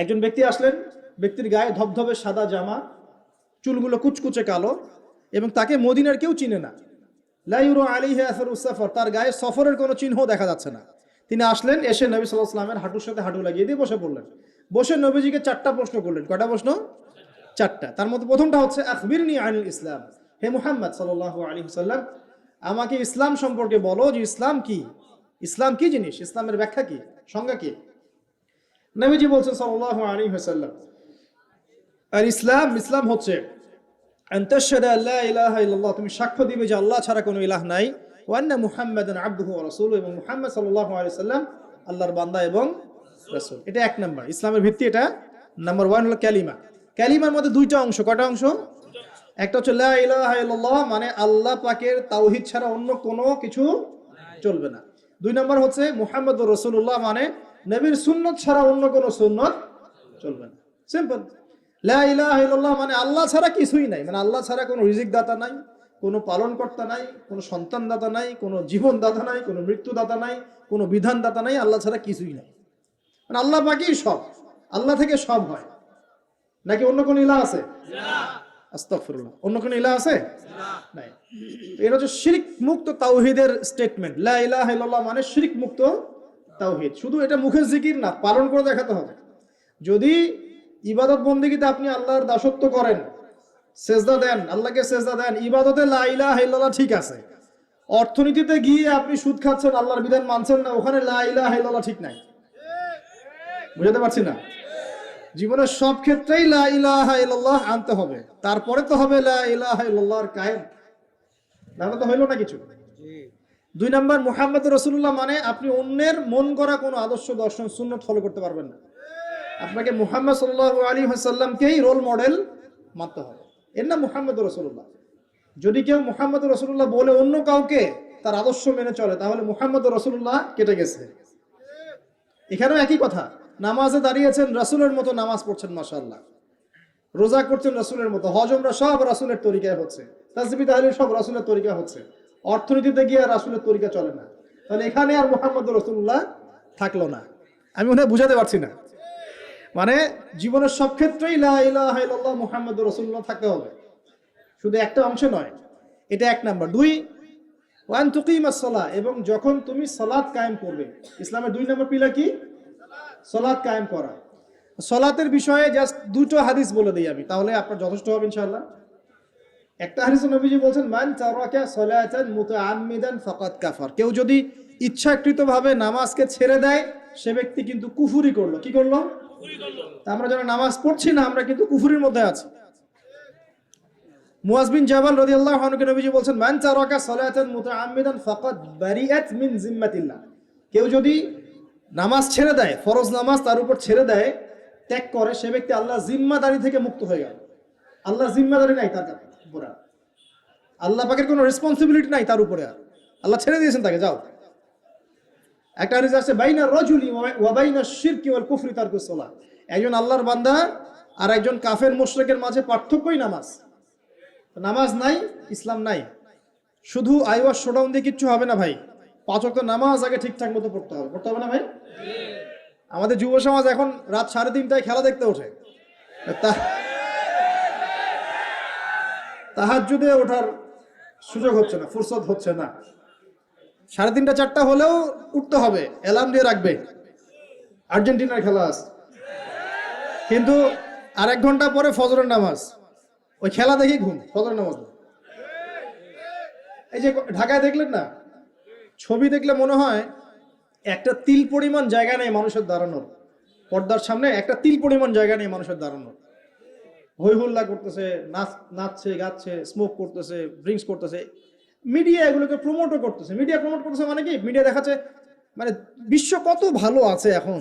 একজন ব্যক্তি আসলেন, ব্যক্তির গায়ে ধবধবে সাদা জামা, চুলগুলো কুচকুচে কালো, এবং তাকে মদিনার কেউ চিনে না। লাইউরো আলী হেয়াসর উসাফর তার গায়ে সফরের কোনো চিহ্ন দেখা যাচ্ছে না। তিনি আসলেন, এসে নবী সাল্লাহ সাল্লামের হাঁটুর সাথে হাঁটু লাগিয়ে দিয়ে বসে পড়লেন। বসে নবীজিকে চারটা প্রশ্ন করলেন। কয়টা প্রশ্ন? চারটা। তার মধ্যে প্রথমটা হচ্ছে আখবিরনি আনিল ইসলাম। হে মুহাম্মদ সাল্লাহ আলী সাল্লাম আমাকে ইসলাম সম্পর্কে বলো যে ইসলাম কি? ইসলাম কি জিনিস? ইসলামের ব্যাখ্যা কি? সংজ্ঞা কি? নবীজি বলছেন সাল্লাহ আলী হাসাল্লাম আর ইসলাম ইসলাম হচ্ছে আন তাশহাদা আল্লা ইলাহা ইল্লাল্লাহ, তুমি সাক্ষ্য দিবে যে আল্লাহ ছাড়া কোনো ইলাহ নাই, ওয়া আন্না মুহাম্মাদান আবদুহু ওয়া রাসূলুহু এবং মুহাম্মদ সাল্লাল্লাহু আলাইহি সাল্লাম আল্লাহর বান্দা এবং রাসূল। এটা এক নাম্বার। ইসলামের ভিত্তি এটা। নাম্বার ওয়ান হলো কালিমা কালিমার মধ্যে দুইটা অংশ, কয়টা অংশ? একটা হচ্ছে লা ইলাহা ইল্লাল্লাহ মানে আল্লাহ পাকের তাওহীদ ছাড়া অন্য কোনো কিছু চলবে না। দুই নাম্বার হচ্ছে মুহাম্মদ রসুল্লাহ মানে নবীর সুন্নত ছাড়া অন্য কোনো সুন্নত চলবে না। সিম্পল লা ইলাহা ইল্লাল্লাহ মানে আল্লাহ ছাড়া কিছুই নাই। মানে আল্লাহ ছাড়া কোনো রিজিক দাতা নাই কোনো পালনকর্তা নাই কোনো সন্তান দাতা নাই কোনো জীবন দাতা নাই কোনো মৃত্যু দাতা নাই কোনো বিধান দাতা নাই আল্লাহ ছাড়া কিছুই নাই। মানে আল্লাহ বাকি সব। আল্লাহ থেকে সব হয়। নাকি অন্য কোন ইলাহ আছে? আস্তাগফিরুল্লাহ। অন্য কোনো ইলাহ আছে? নাই। এটা হচ্ছে শিরিক মুক্ত তাওহীদের স্টেটমেন্ট লা ইলাহা ইল্লাল্লাহ মানে শিরিক মুক্ত তাওহীদ। শুধু এটা মুখের জিকির না, পালন করে দেখাতে হবে। যদি ইবাদত বন্দিগিতে আপনি আল্লাহর দাসত্ব করেন, সেজদা দেন, আল্লাহকে সেজদা দেন, ইবাদতে লা ইলাহা ইল্লাল্লাহ ঠিক আছে। অর্থনীতিতে গিয়ে আপনি সুদ খাচ্ছেন, আল্লাহর বিধান মানছেন না, ওখানে লা ইলাহা ইল্লাল্লাহ ঠিক নাই। বুঝাতে পারছি না? জীবনের সব ক্ষেত্রেই লা ইলাহা ইল্লাল্লাহ আনতে হবে। তারপরে তো হবে লা ইলাহা ইল্লাল্লাহর কায়েম। তাহলে তো হইল না কিছু? দুই নম্বর, মুহাম্মদ রসুল্লাহ মানে আপনি অন্যের মন করা কোনো আদর্শ দর্শন সুন্নত ফলো করতে পারবেন না। আপনাকে মুহাম্মদ সাল্লাহ আলী হাসাল্লামকেই রোল মডেল মানতে হবে। এর নাম মুহাম্মদ রসুল্লাহ যদি কেউ মুহাম্মদ রসুল্লাহ বলে অন্য কাউকে তার আদর্শ মেনে চলে, তাহলে মুহাম্মদ রসুল্লাহ কেটে গেছে। এখানেও একই কথা, নামাজে দাঁড়িয়েছেন, রাসুলের মতো নামাজ পড়ছেন মাসাল্লাহ রোজা করছেন, রাসুলের মতো। হজমরা সব রাসুলের তরিকায় হচ্ছে। তাজবি তাহলে সব রাসুলের তরিকা হচ্ছে। অর্থনীতিতে গিয়ে আর রাসুলের তরিকা চলে না। তাহলে এখানে আর মোহাম্মদ রসুল্লাহ থাকল না। আমি মনে হয় বুঝাতে পারছি না। মানে জীবনের সব ক্ষেত্রেই লা ইলাহা ইল্লাল্লাহ রসুল্লাহ থাকতে হবে। শুধু একটা অংশ নয়, এটা এক নাম্বার। দুই ওয়ান তুকিমাস সালাহ এবং যখন তুমি সালাত কায়েম করবে, ইসলামের দুই নম্বর পিলার কি? সলাদ কায়েম করা। সলাতের বিষয়ে জাস্ট দুটো হাদিস বলে দিই আমি, তাহলে আপনার যথেষ্ট হবে ইনশাআল্লাহ। একটা হাদিস নবীজি বলছেন, মান তারাকা সালাতান ফাকাদ কাফার। কেউ যদি ইচ্ছাকৃতভাবে নামাজকে ছেড়ে দেয়, সে ব্যক্তি কিন্তু কুফুরি করল। কি করল? আমরা যারা নামাজ পড়ছি না, আমরা কিন্তু কুফুরির মধ্যে আছি। জাবাল নবীজি বলছেন, মান তারাকা সালাতান ফাকাদ বারিআত মিন জিম্মাতিল্লাহ। কেউ যদি নামাজ ছেড়ে দেয়, ফরজ নামাজ তার উপর ছেড়ে দেয়, ত্যাগ করে, সে ব্যক্তি আল্লাহ জিম্মাদারি থেকে মুক্ত হয়ে গেল। আল্লাহ জিম্মাদারি নাই তার উপরে। আল্লাহ পাকের কোনো রেসপন্সিবিলিটি নাই তার উপরে আর। আল্লাহ ছেড়ে দিয়েছেন তাকে, যাও। একটা হাদিস আছে, বাইনা রজুলি ওয়া বাইনা শিরকি ওয়াল কুফরি তারকুস সালাহ একজন আল্লাহর বান্দা আর একজন কাফের মুশরিকের মাঝে পার্থক্যই নামাজ। নামাজ নাই, ইসলাম নাই। শুধু আইওয়ার শোডাউন দিয়ে কিচ্ছু হবে না ভাই। পাঁচ ওয়াক্ত নামাজ আগে ঠিকঠাক মতো পড়তে হবে। পড়তে হবে না ভাই? আমাদের যুব সমাজ এখন রাত সাড়ে তিনটায় খেলা দেখতে ওঠে। তা- তাহাজ্জুদে ওঠার সুযোগ হচ্ছে না, ফুরসত হচ্ছে না। সাড়ে তিনটা, চারটা হলেও উঠতে হবে, অ্যালার্ম দিয়ে রাখবে। আর্জেন্টিনার খেলা আছে কিন্তু আর এক ঘণ্টা পরে ফজরের নামাজ। ওই খেলা দেখি ঘুম, ফজরের নামাজ এই যে ঢাকায় দেখলেন না, ছবি দেখলে মনে হয় একটা তিল পরিমাণ জায়গা নেই মানুষের দাঁড়ানোর। পর্দার সামনে একটা তিল পরিমাণ জায়গা নেই মানুষের দাঁড়ানোর। হই হুল্লা করতেছে, নাচ, নাচছে, গাচ্ছে স্মোক করতেছে ড্রিঙ্কস করতেছে। মিডিয়া এগুলোকে প্রমোটও করতেছে। মিডিয়া প্রমোট করতেছে মানে কি? মিডিয়া দেখাচ্ছে মানে বিশ্ব কত ভালো আছে এখন।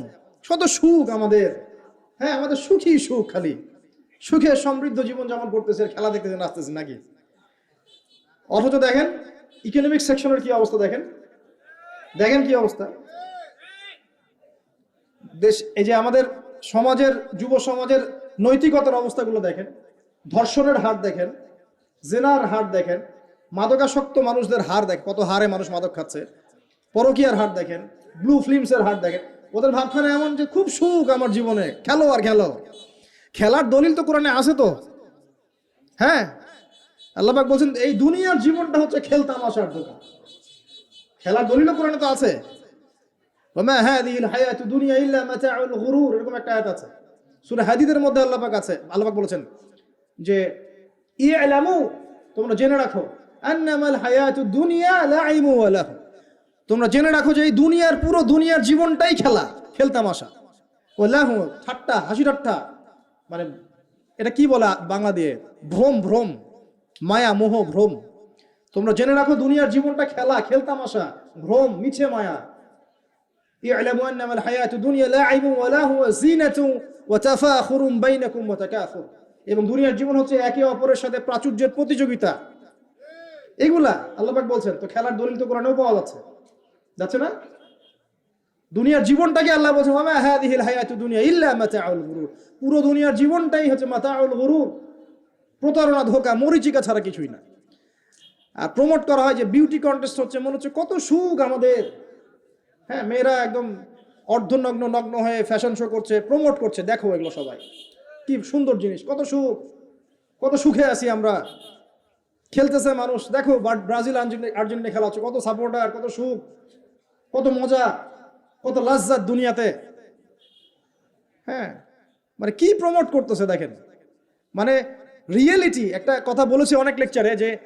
কত সুখ আমাদের। হ্যাঁ আমাদের সুখী সুখ খালি। সুখে সমৃদ্ধ জীবন যেমন করতেছে খেলা দেখতেছে, নাচতেছে নাকি? অথচ দেখেন ইকোনমিক সেকশনের কি অবস্থা দেখেন? দেখেন কি অবস্থা? দেশ, এই যে আমাদের সমাজের, যুব সমাজের নৈতিকতার অবস্থাগুলো দেখেন, ধর্ষণের হার দেখেন, জেনার হার দেখেন, মাদকাসক্ত মানুষদের হার দেখ কত হারে মানুষ মাদক খাচ্ছে, পরকীয়ার হার দেখেন ব্লু ফিল্মসের হার দেখেন। ওদের ভাবখানা এমন যে খুব সুখ আমার জীবনে, খেলো আর খেলো। খেলার দলিল তো কোরআনে আছে তো। হ্যাঁ? আল্লাহবাক বলছেন, এই দুনিয়ার জীবনটা হচ্ছে খেলতামাশার দোকান। খেলার দলিলও কোরআনে তো আছে। হায়াতু দুনিয়া ইল্লা মাতাউল গুরুর, এরকম একটা আয়াত আছে। সুরে হাদিদের মধ্যে আল্লাপাক আছে আল্লাপাক বলেছেন যে ইয়ামু তোমরা জেনে রাখো দুনিয়া তোমরা জেনে রাখো যে এই দুনিয়ার, পুরো দুনিয়ার জীবনটাই খেলা খেলতাম আসা ও লাহু, ঠাট্টা, হাসি ঠাট্টা মানে এটা কি বলা বাংলা দিয়ে? ভ্রম ভ্রম, মায়া, মোহ, ভ্রম। তোমরা জেনে রাখো দুনিয়ার জীবনটা খেলা খেলতাম আসা ভ্রম, মিছে মায়া। দুনিয়া হুরুম এবং দুনিয়ার জীবন হচ্ছে একে অপরের সাথে প্রাচুর্যের প্রতিযোগিতা। এগুলা আল্লাহবাক বলছেন, তো খেলার দলিল তো কোরআনেও পাওয়া যাচ্ছে। যাচ্ছে না? দুনিয়ার জীবনটাকে আল্লাহ বলছেন দুনিয়া পুরো দুনিয়ার জীবনটাই হচ্ছে মাতাউল গুরু প্রতারণা, ধোকা, মরিচিকা ছাড়া কিছুই না। আর প্রমোট করা হয় যে বিউটি কন্টেস্ট হচ্ছে, মনে হচ্ছে কত সুখ আমাদের। হ্যাঁ মেয়েরা একদম অর্ধনগ্ন নগ্ন হয়ে ফ্যাশন শো করছে প্রমোট করছে। দেখো এগুলো সবাই। কি সুন্দর জিনিস, কত সুখ, কত সুখে আছি আমরা। খেলতেছে মানুষ। দেখো ব্রাজিল, আর্জেন্টি- আর্জেন্টিনা খেলা হচ্ছে। কত সাপোর্টার কত সুখ, কত মজা, কত লাজ্জাত দুনিয়াতে। হ্যাঁ মানে কি প্রমোট করতেছে দেখেন। মানে রিয়েলিটি একটা কথা বলেছে অনেক লেকচারে যে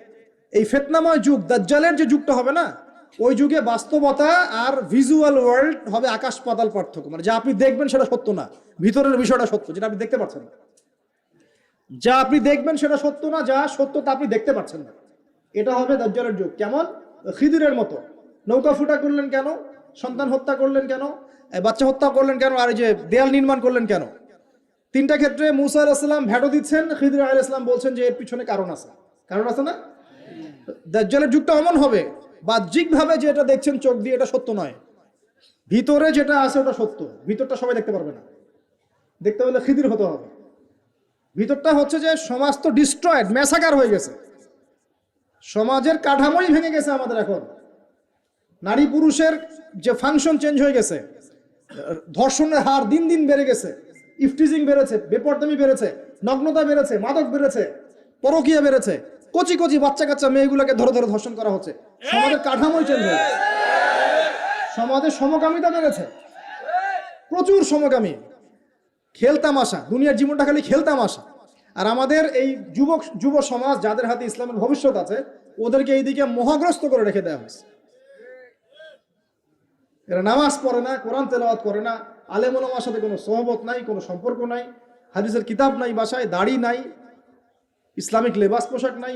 এই ফেতনাময় যুগ, দাজ্জালের যে যুগটা হবে না ওই যুগে বাস্তবতা আর ভিজুয়াল ওয়ার্ল্ড হবে আকাশ পাতাল পার্থক্য। মানে যা আপনি দেখবেন সেটা সত্য না। ভিতরের বিষয়টা সত্য, যেটা আপনি দেখতে পাচ্ছেন না। যা আপনি দেখবেন সেটা সত্য না, যা সত্য তা আপনি দেখতে পাচ্ছেন না। এটা হবে দাজ্জালের যুগ। কেমন? খিদিরের মতো। নৌকা ফুটা করলেন কেন? সন্তান হত্যা করলেন কেন? বাচ্চা হত্যা করলেন কেন? আর এই যে দেয়াল নির্মাণ করলেন কেন? তিনটা ক্ষেত্রে মুসা আলাহিসাল্লাম ভ্যাটো দিচ্ছেন, খিদির আলাইসলাম বলছেন যে এর পিছনে কারণ আছে। কারণ আছে না? দাজ্জালের যুগটা অমন হবে। বাহ্যিকভাবে যে এটা দেখছেন চোখ দিয়ে এটা সত্য নয়। ভিতরে যেটা আছে ওটা সত্য। ভিতরটা সবাই দেখতে পারবে না। দেখতে হলে খিদির হতে হবে। ভিতরটা হচ্ছে যে সমাজ তো ডিস্ট্রয়েড ম্যাসাকার হয়ে গেছে। সমাজের কাঠামোই ভেঙে গেছে আমাদের এখন। নারী পুরুষের যে ফাংশন চেঞ্জ হয়ে গেছে, ধর্ষণের হার দিন দিন বেড়ে গেছে। ইফটিজিং বেড়েছে, বেপরদামি বেড়েছে, নগ্নতা বেড়েছে, মাদক বেড়েছে, পরকীয়া বেড়েছে। কচি কচি বাচ্চা কাচ্চা মেয়েগুলোকে ধরে ধরে ধর্ষণ করা হচ্ছে। সমাজের কাঠামোই চেঞ্জ হয়ে গেছে সমাজের সমকামিতা বেড়েছে। প্রচুর সমকামী। খেলতামাশা দুনিয়ার জীবনটা খালি খেলতামাশা আর আমাদের এই যুবক যুব সমাজ যাদের হাতে ইসলামের ভবিষ্যৎ আছে, ওদেরকে এইদিকে মহাগ্রস্ত করে রেখে দেওয়া হয়েছে। এরা নামাজ পড়ে না, কোরআন তেলাওয়াত করে না। আলেমুলামার সাথে কোনো সহবত নাই, কোনো সম্পর্ক নাই। হাদিসের কিতাব নাই, বাসায় দাড়ি নাই। ইসলামিক লেবাস পোশাক নাই